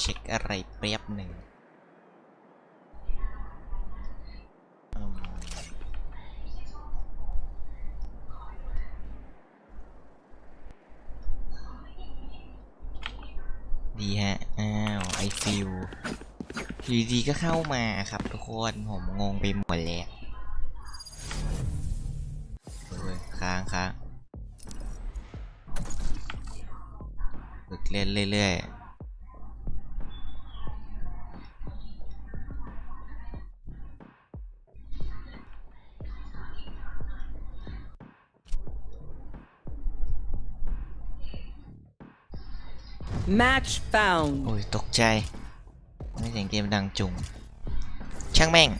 เช็คอะไรเปรียบหนึ่งดีฮะ อ้าว ไอฟิวอยู่ดีๆก็เข้ามาครับทุกคน ผมงงไปหมดแล้วเฮ้ยค้างค้างฝึกเล่นเรื่อยๆ Match found. โอ้ย ตกใจ ไม่เสียงเกมดังจุง ช่างแม่ง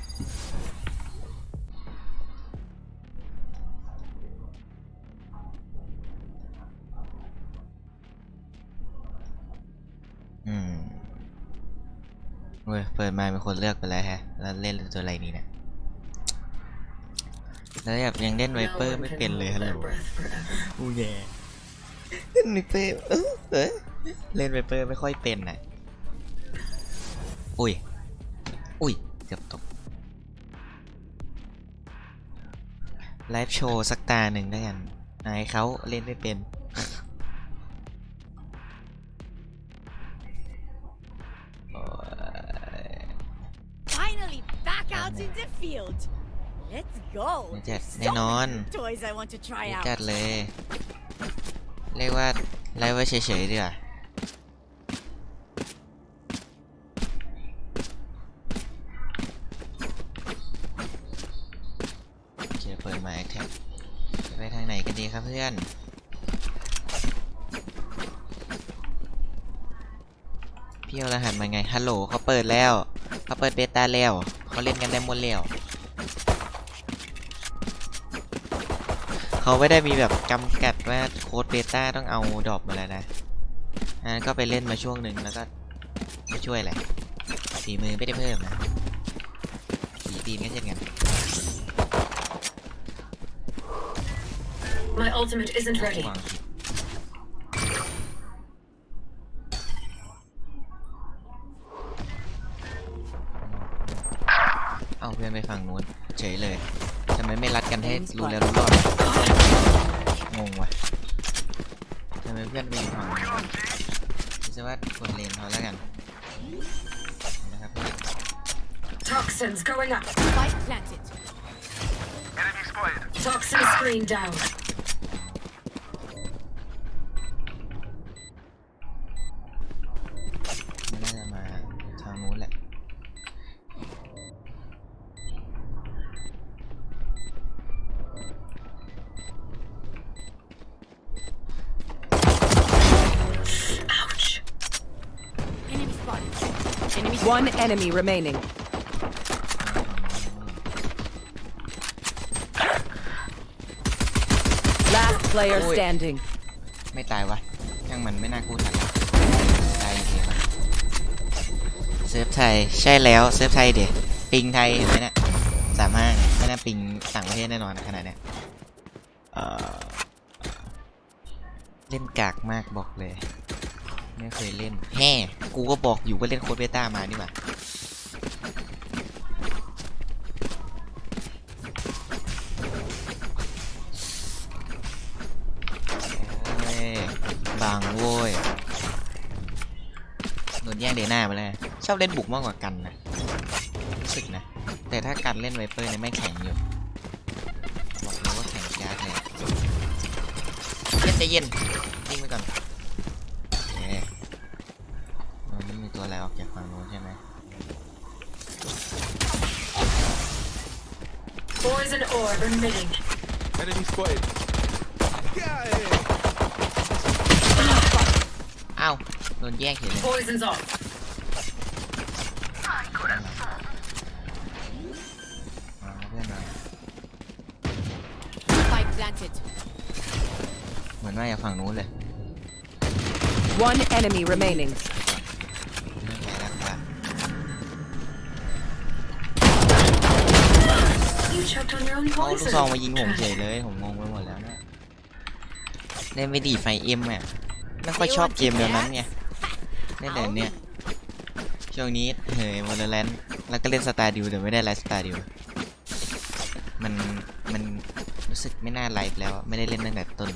อืมเว้ย เปิดมาเป็นคนเลือกไปแล้วฮะ แล้วเล่นตัวอะไรนี่เนี่ยแล้วแบบยังเล่นไวเปอร์ไม่เป็นเลยฮัลโหลอูแย่เล่นไวเปอร์เออเออเล่นไวเปอร์ไม่ค่อยเป็นน่ะอุ้ย อุ้ยเกือบตกไลฟ์โชว์สักตาหนึ่งได้กันนายเขาเล่นไม่เป็นโอ้ย Finally back out in the field. Let's go. ไม่จัด There's แน่น so อน many toys I want to try ไม่ out. จัดเลย เรียกว่าไลฟ์ไว้เฉยๆดีกว่าเคเปิดมาแอคแท็กไปทางไหนกันดีครับเพื่อนพี่เอารหัสมาไง ฮัลโหลเขาเปิดแล้ว เขาเปิดเบต้าแล้ว เขาเล่นกันได้หมดแล้ว เขาไม่ได้มีแบบจำกัดว่าโค้ดเบต้าต้องเอาดรอปมาแล้วนะอันนั้นก็ไปเล่นมาช่วงหนึ่งแล้วก็ไม่ช่วยแหละฝีมือไม่ได้เพิ่มนะฝีตีนก็เช่นกัน My ultimate isn't ready. วางผิดเอาเพื่อนไปฝั่งนู้นเฉยเลยทำ ไมไม่รัดกันให้รู้แล้วรู้รอดงงว่ะทำไมเพื่อนไปอยู่ฝั่งนู้นคิดซะว่ากดเลนเขาแล้วกันนะครับเพื่อน Toxins going up. Spike planted. Toxin screen down. One enemy remaining. Last player Ui. standing. ไม่ตายวะยังมันไม่น่ากู้ทันละตายเดียวะเซิร์ฟไทยใช่แล้วเซิร์ฟไทยเดี๋ยปิงไทยเห็นไหมเนี่ยสามารถไม่น่าปิงต่างประเทศแน่นอนขนาดเนี้ยเอ่อเล่นกากมากบอกเลย ไม่เคยเล่นแฮ่กูก็บอกอยู่ว่าเล่นโค้ดเบต้ามานี่หว่าบางโว้ยโดนแย่งเดน่าไปเลยชอบเล่นบุกมากกว่ากันนะรู้สึกนะ แต่ถ้ากันเล่นไวเปอร์เนี่ยไม่แข็งอยู่ บอกเลยว่าแข็งยากเลยเย็นใจเย็นนิ่งไปก่อนโอเคมันไม่มี ตัวอะไรออกจากฝั่งนู้นใช่ไหม Poison orb emitting. Enemy spotted. Yeah, yeah. อ้าวโดนแย่งเฉยเลย Poison's off. มาเพื่อนมา Spike planted. เหมือนว่าอย่าฝั่งนู้นเลย One enemy remaining. Out on your own เอาลูกซองมายิงผมเฉยเลย ผมงงไปหมดแล้วเนี่ยเล่นไม่ดีไฟเอ็มอะไม่ค่อยชอบเกมแบบนั้นไงเล่นแต่เนี้ยช่วงนี้เหย Valorant แล้วก็เล่นสตาร์ดิวแต่ไม่ได้ไลฟ์สตาร์ดิวมันมันรู้สึกไม่น่าไลฟ์แล้วไม่ได้เล่นตั้งแต่ต้น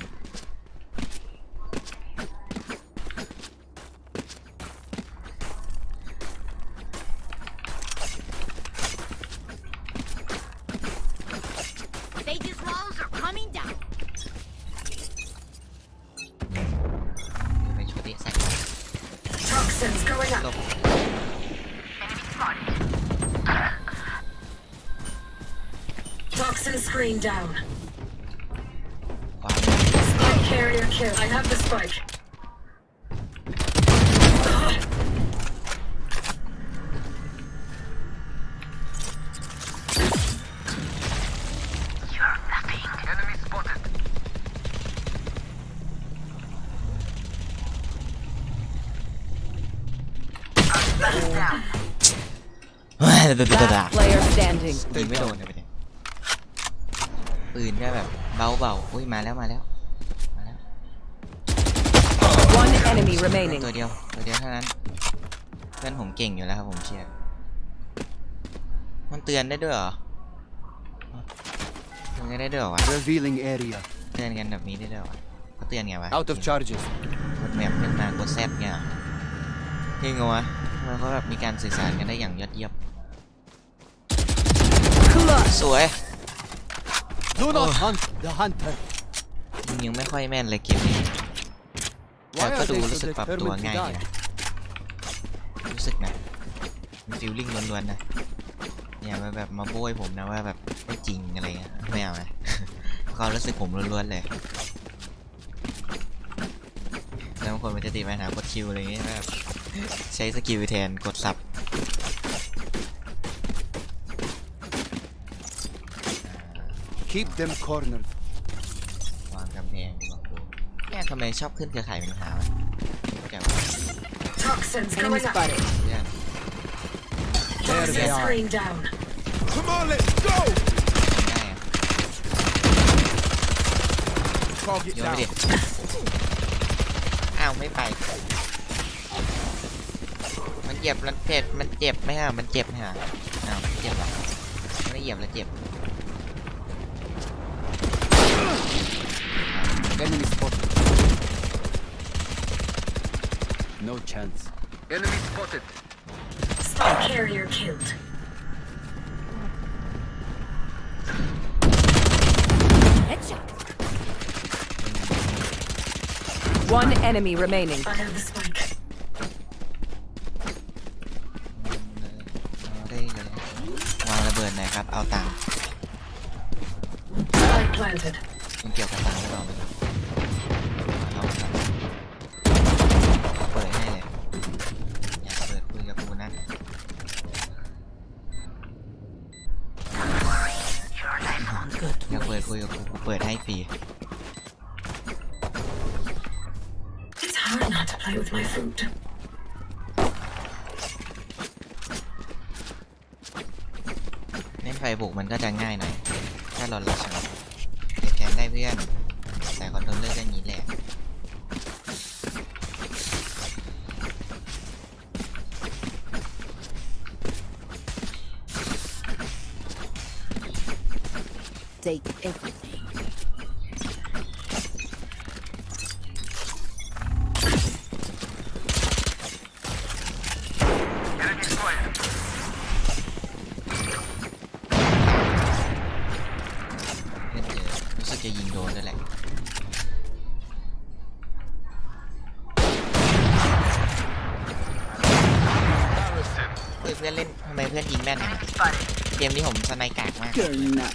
Last player standing. ยิงไม่โดนเลยประเด็นปืนก็แบบเบาๆอุ้ยมาแล้วมาแล้ว มาแล้ว One enemy remaining. ตัวเดียวตัวเดียวเท่านั้น เพื่อนผมเก่งอยู่แล้วครับผมเชื่อมันเตือนได้ด้วยเหรอเตือนได้ด้วยเหรอวะ Revealing area. เตือนกันแบบนี้ได้ด้วยเหรอวะเขาเตือนไงวะ Out of charges. กดแมปขึ้นมากดแซดเงี้ยเหรอเฮ้ยงวะทำไมันเขาแบบมีการสื่อสารกันได้อย่างยอดเยี่ยม สวย Do not Oh. hunt the hunter. มึงยังไม่ค่อยแม่นเลยเกมนี้แต่ Why ก็ are ดู they รู้สึก so ปรับตัว determined ง่าย to ดี die? นะรู้สึกนะมันฟิลลิ่งล้วนๆนะอย่ามาแบบมาโบยผมนะว่าแบบไม่จริงอะไรเงี้ยไม่เอานะ ความรู้สึกผมล้วนๆเลย แล้วบางคนมันจะติดปัญหากดคิวอะไรเงี้ยแบบใช้สกิลแทนกดสับ Keep them cornered. วางกำแพงดีกว่ากูเนี่ยทำไมชอบขึ้นเครือข่ายเป็นปัญหาวะไม่เข้าใจว่า Toxins Enemy going up. spotted. เพื่อน There they Toxin are. screen down. Come on, let's go. ได้อะ Target โยนไป down. ดิอ้าวไม่ไป มันเจ็บมันเจ็บมันเจ็บไหมฮะมันเจ็บไหมฮะอ้าวไม่เจ็บหรอไม่ได้เหยียบแล้วเจ็บ Enemy spotted. No chance. Enemy spotted. Spike carrier killed. Headshot. One enemy remaining. I have the spike. เอาได้เลยวางระเบิดหน่อยครับเอาตังค์ Spike planted. มันเกี่ยวกับตังค์หรือเปล่าไม่รู้เอา บุกมันก็จะง่ายหน่อย ถ้าเราลักชนะแก็บแทนได้เพื่อน แต่คอนโทรลเลอร์ก็อย่างนี้แหละ Take everything. นกากมาก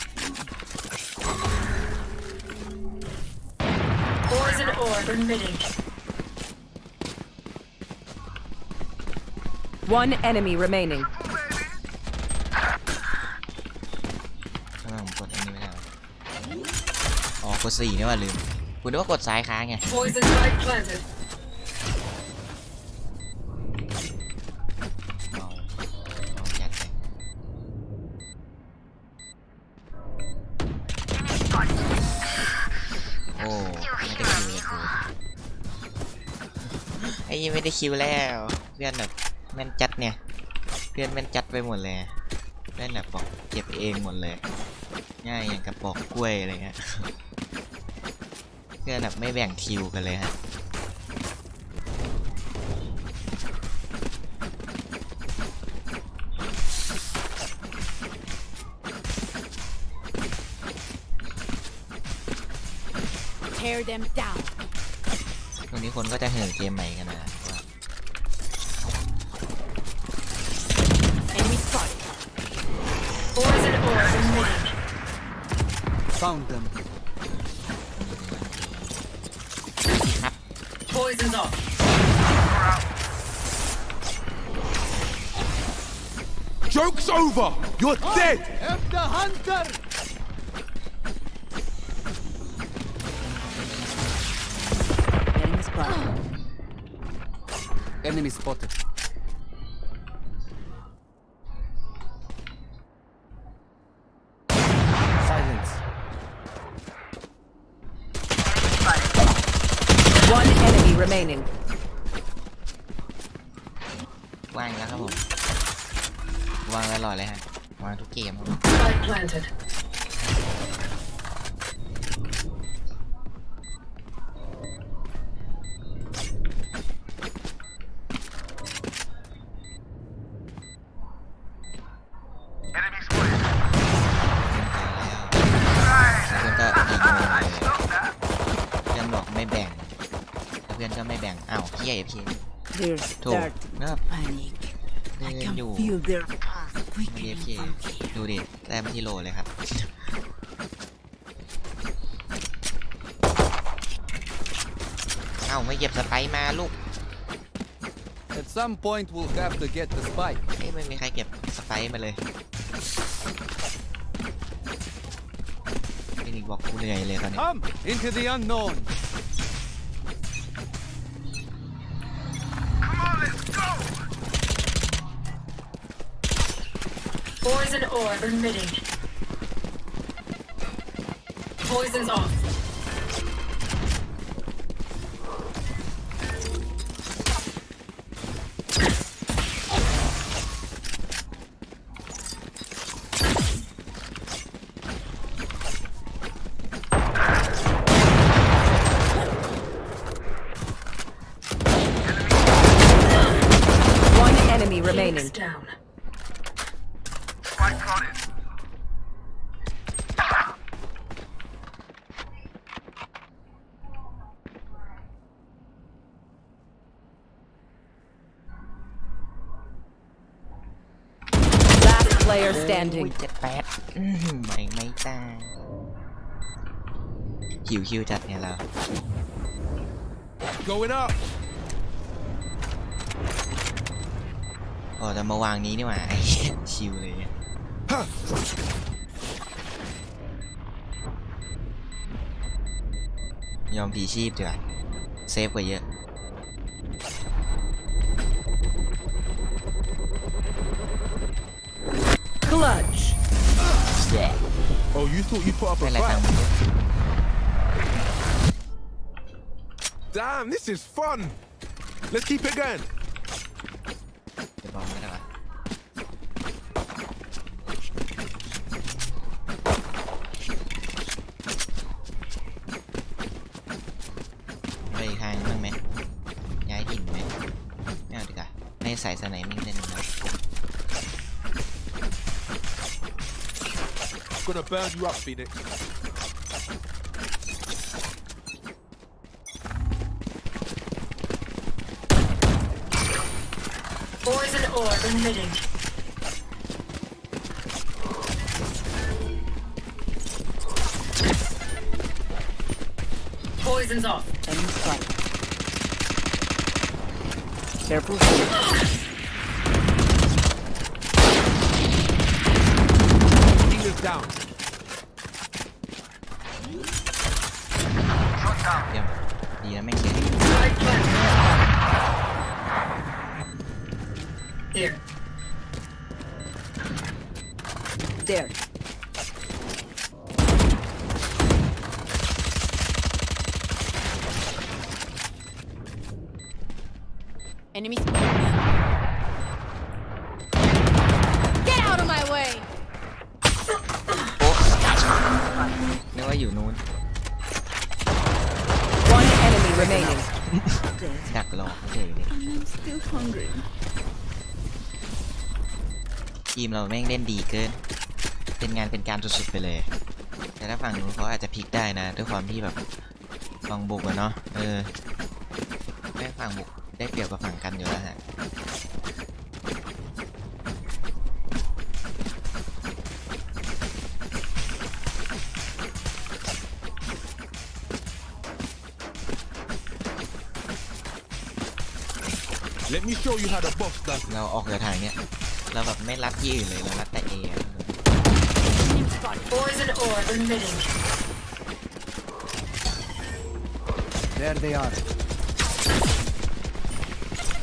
Poison orb emitting. One enemy remaining. ทำไมผมกดอันนี้ไม่ได้วะอ๋อกดสี่นี่ว่าลืมคุณนึกว่ากดซ้ายค้างไง Poison spike planted. ไอ้ยี่ไม่ได้คิวแล้วเพื่อนแบบแม่นจัดเนี่ยพื่อนมันจัดไปหมดเลยเพื่อนแบบบอกเก็บเองหมดเลย ง่ายอย่างกระปอกกล้วยอะไรเงี้ยเพื่อนแบบไม่แบ่งคิวกันเลยฮะ Tear them down. ตรงนี้คนก็จะเห่อเกมใหม่กันนะ Found them. Poison's off. Joke's over! You're dead! F the hunter! Getting spotted. Enemy spotted. They're ถูก starting เนิบ panic. เดินอยู่ Feel their path ไม่เรีย quickening พี่ from here. ดูดิแต้มที่โลเลยครับ เอ้าไม่เหยียบสไปร์มาลูก At some point, we'll have to get the spike. เอ้ยไม่มีใครเก็บสไปร์มาเลยฟินิกบอกกูเหนื่อยเลยตอนนี้ Come into the unknown. Poison orb emitting. Poison's off. หิวคิวจัดเนี่ยเรา Going up! อ๋อจะมาวางนี้นี่หว่าไอ้เหี้ยชิวเลยเนี่ยยอมผีชีพดีกว่าเซฟกว่าเยอะ Clutch. แย่ Oh, you thought you put up ไม่ a ไรตัง fight? ค์มันเยอะ Damn, this is fun! Let's keep it going. จะบอกไม่ได้ปะไปอีกทางบ้างไหมย้ายถิ่นไหมไม่เอาดีกว่าไม่ใส่สไนมิ่งเล่นนะ Gonna burn you up, Phoenix. Poison orb emitting. Poison's off. Enemy spotted. Careful. Healer's down. Get out of my way นึกว่าอยู่นู้น One enemy remaining. ดักรอเฉยเลย I'm still hungry. ทีมเราแม่งเล่นดีเกิน เป็นงานเป็นการสุดๆไปเลย แต่ถ้าฝั่งนู้นเขาอาจจะพลิกได้นะ ด้วยความที่แบบฝั่งบุกอะเนาะ เออแม่งฝั่งบุก ได้เปรียบกับฝั่งกันอยู่แล้วฮะ Let me show you how the boss does. เราออกจากทางเนี้ยเราแบบไม่รัดที่อื่นเลยเรารัดแต่เอ Enemy spotted. Poison orb emitting. There they are.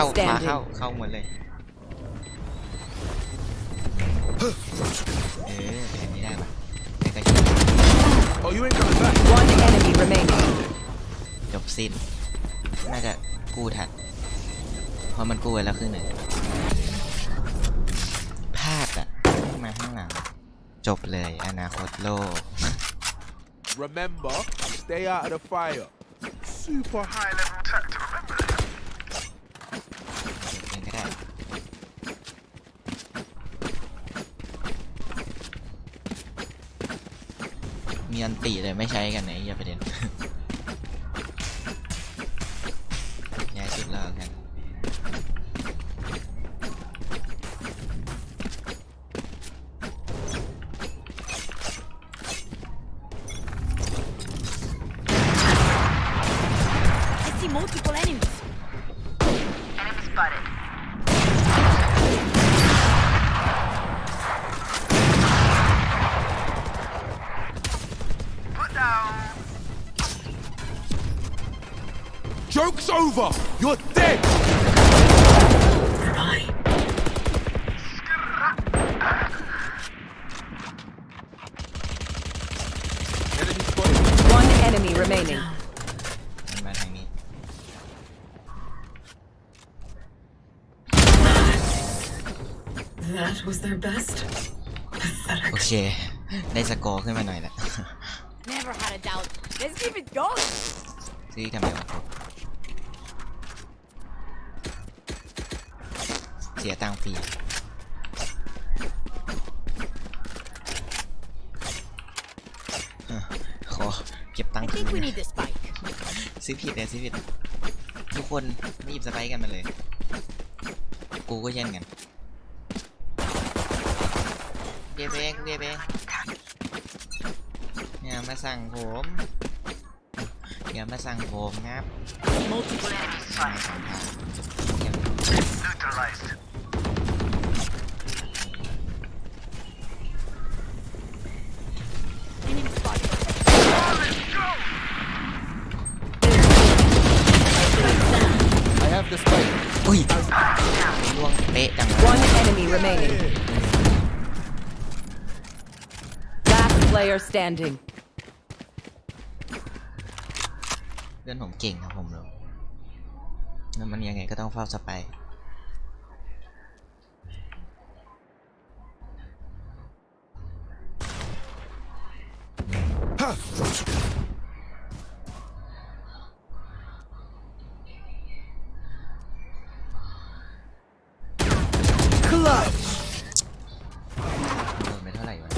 เข้า Player มา standing เข้าเข้าหมดเลยเออแบบนี้ได้ปะไม่ก็ Oh, you ain't coming back. One enemy remaining. จบสิ้น น่าจะกู้ทันเพราะมันกู้ไว้แล้วครึ่งหนึ่งพลาดอะไม่มาข้างหลัง จบเลยอนาคตโลก Remember, stay out of the fire. Super high level tech to remember. เองก็ได้ มีอั นตีเลยไม่ใช้กันไหนอย่าไปเ You're dead. Bye. Enemy spotted. One enemy remaining. มันมาทางนี้ That was their best. โอ Pathetic. เค ได้สกอร์ขึ้นมาหน่อยละ Never had a doubt. Let's keep it going. ซื้อทำไมวะ เสียตังค์ฟรีเออขอเก็บตัง I ค์คืน think we นะ need the spike. ซื้อผิดเลยซื้อผิด ทุกคนไม่หยิบสไปร์กันมาเลย กูก็แย่งกันเก็บเองเก็บเองอย่ามาสั่งผมอย่ามาสั่งผมครับ remaining. Last player standing. เพื่อนผมเก่งครับผมรู้แล้วมันยังไงก็ต้องเฝ้าสไปร์ Clutch. โดนไปเท่าไหร่วะ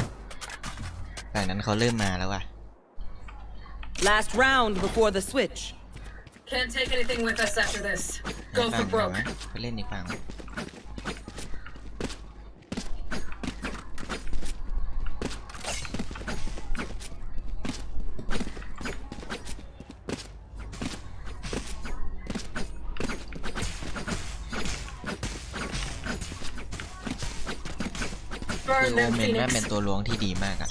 จากนั้นเขาเริ่มมาแล้วว่ะ Last round before the switch. Can't take anything with us after this. หา Go ฝั่ for ง broke. ไหนวะไปเล่นอีกฝั่งคือ Burn โอ them, เมนแม่ง Phoenix. เป็นตัวล้วงที่ดีมากอะ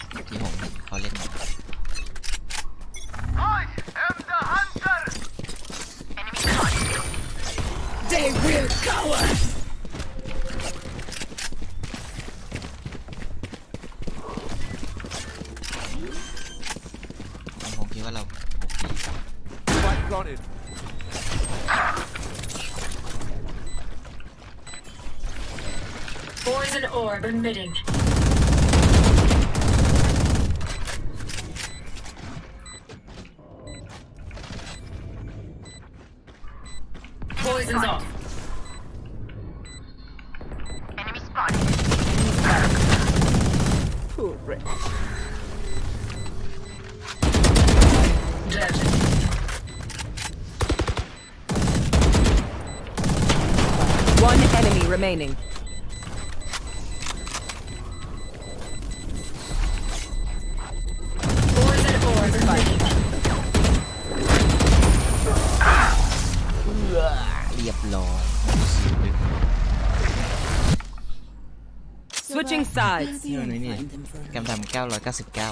Poison orb emitting. Switching sides. นี่มันนี่กำทำเก้าร้อยเก้าสิบเก้า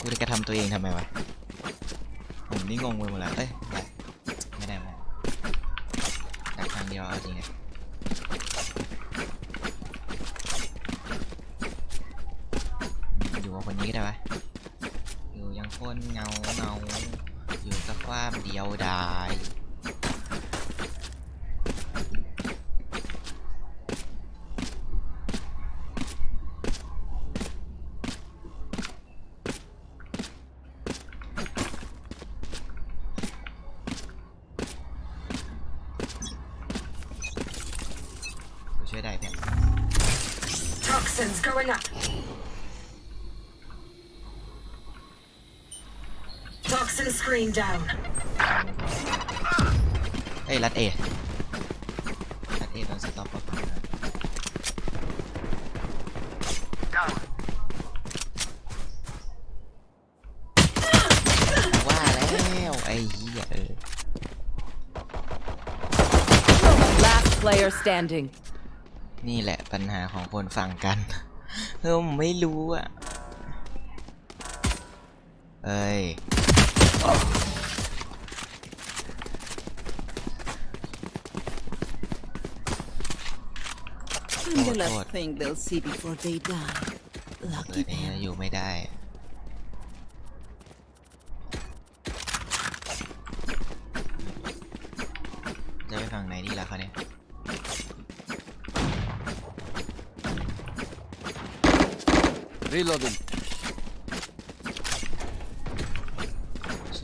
กูจะกระทำตัวเองทำไมวะ ผมนี่งงไปหมดแล้วเอ้ยได้ไม่ได้ไม่ได้ดักครั้งเดียวเอาจริงไง Toxin screen down. เอ้ยรัดเอรัดเอตอนสต็อปก็ฟังนะว่าแล้วไอ้เหี้ยเออ Last player standing. นี่แหละปัญหาของคนฟังกันเออผมไม่รู้อะ เอ้ย I'm the Oh, last God. thing they'll see before they die. เปิ Lucky ดนี้ them. อยู่ไม่ได้ จะไปฝั่งไหนดีล่ะเขาเนี่ย Reloading. ซ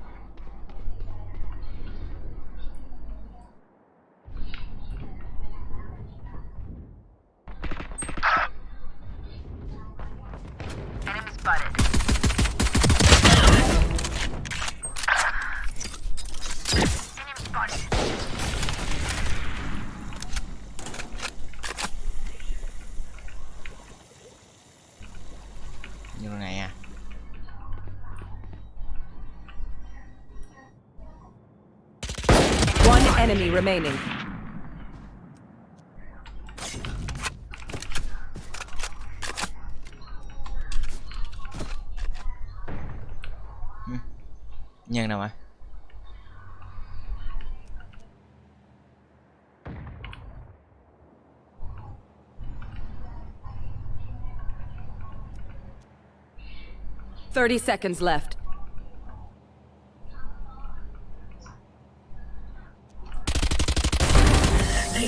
enemy remaining. Nhân nào mà Thirty seconds left.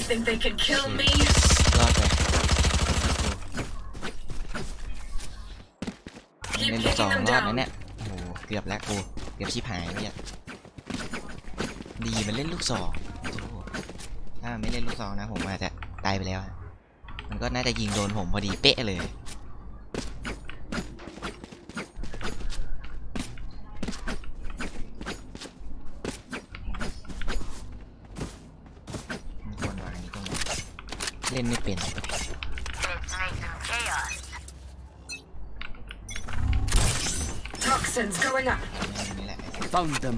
Think they can kill me? รอดไปเล่นลูกสองรอดนะเนี่ย โอ้โห เกือบแล้วกูเกือบชิบหายเนี่ย ดีมันเล่นลูกสองโอ้โหถ้ามันไม่เล่นลูกสองนะผมอาจจะตายไปแล้วอะมันก็น่าจะยิงโดนผมพอดีเป๊ะเลย เล่นไม่เป็น Toxins going up. นี่แหละ Found them.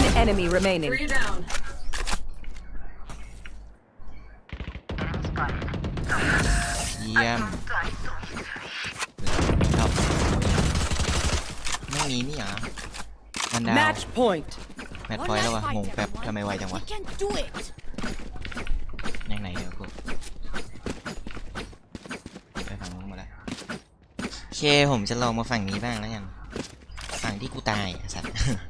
One enemy remaining. Three down. เยี่ยมชอบไม่มีนี่เหรอมันดาว Match point. แมท One พอยต์แล้ววะ last ง fight, งแป๊บ everyone. ทำไมไวจังวะ We can do it. ยังไหนเดี๋ยวกูไปฝั่งนู้นหมาแล้วโอเคผมจะลองมาฝั่งนี้บ้างแล้วกันฝั่งที่กูตายไอ้สัตว์กลับ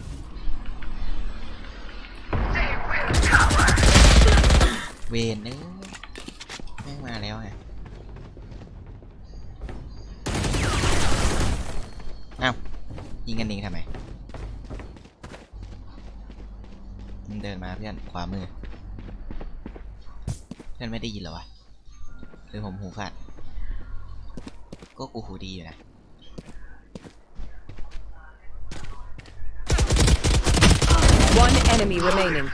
เวนเอ้ยแม่งมาแล้วไงอ้ายิงกันเองทำไมมันเดินมาเพื่อนขวามือ เพื่อนไม่ได้ยินหรอวะหรือผมหูฝาดก็กูหูดีอยู่นะ One enemy remaining.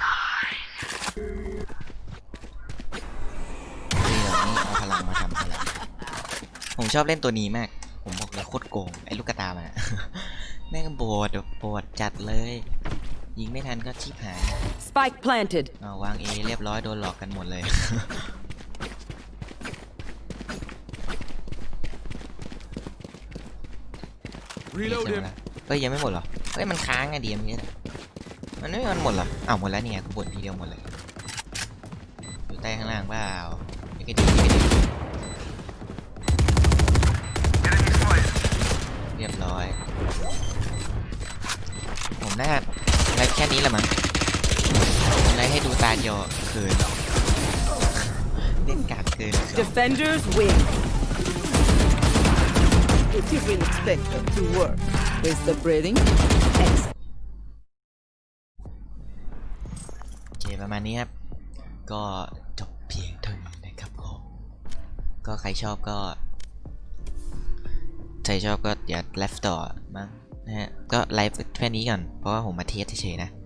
นี่ เหรอนี่เอาพลังมาทำพลังผมชอบเล่นตัวนี้มาก ผมบอกเลยโคตรโกงไอ้ลูกกระตามันอะแม่งโบดแบบโบดจัดเลย ยิงไม่ทันก็ชิบหาย Spike planted. เอาวางเอเรียบร้อยโดนหลอกกันหมดเลย Reload เสียง him. แล้วเฮ้ยยังไม่หมดเหรอ เฮ้ยมันค้างอะดีมเนี่ยมันไม่มันหมดเหรออ้าวหมดแล้วเนี่ยกูบ่นทีเดียวหมดเลย อยู่ใต้ข้างล่างเปล่า ไม่ก็ดีไม่ก็ดีเรียบร้อย ผมน่าไลฟ์แค่นี้แหละมั้งไลฟ์ให้ดูตาเดียวเกินเล่นกากเกิน Defenders win. You didn't expect them to work. With the breathing? Excellent. โอเคประมาณนี้ครับ รชอบก็ใครชอบก็อย่าเลฟต่อมั้งนะฮะก็ไลฟ์แค่นี้ก่อนเพราะว่าผมมาเทสเฉยๆนะ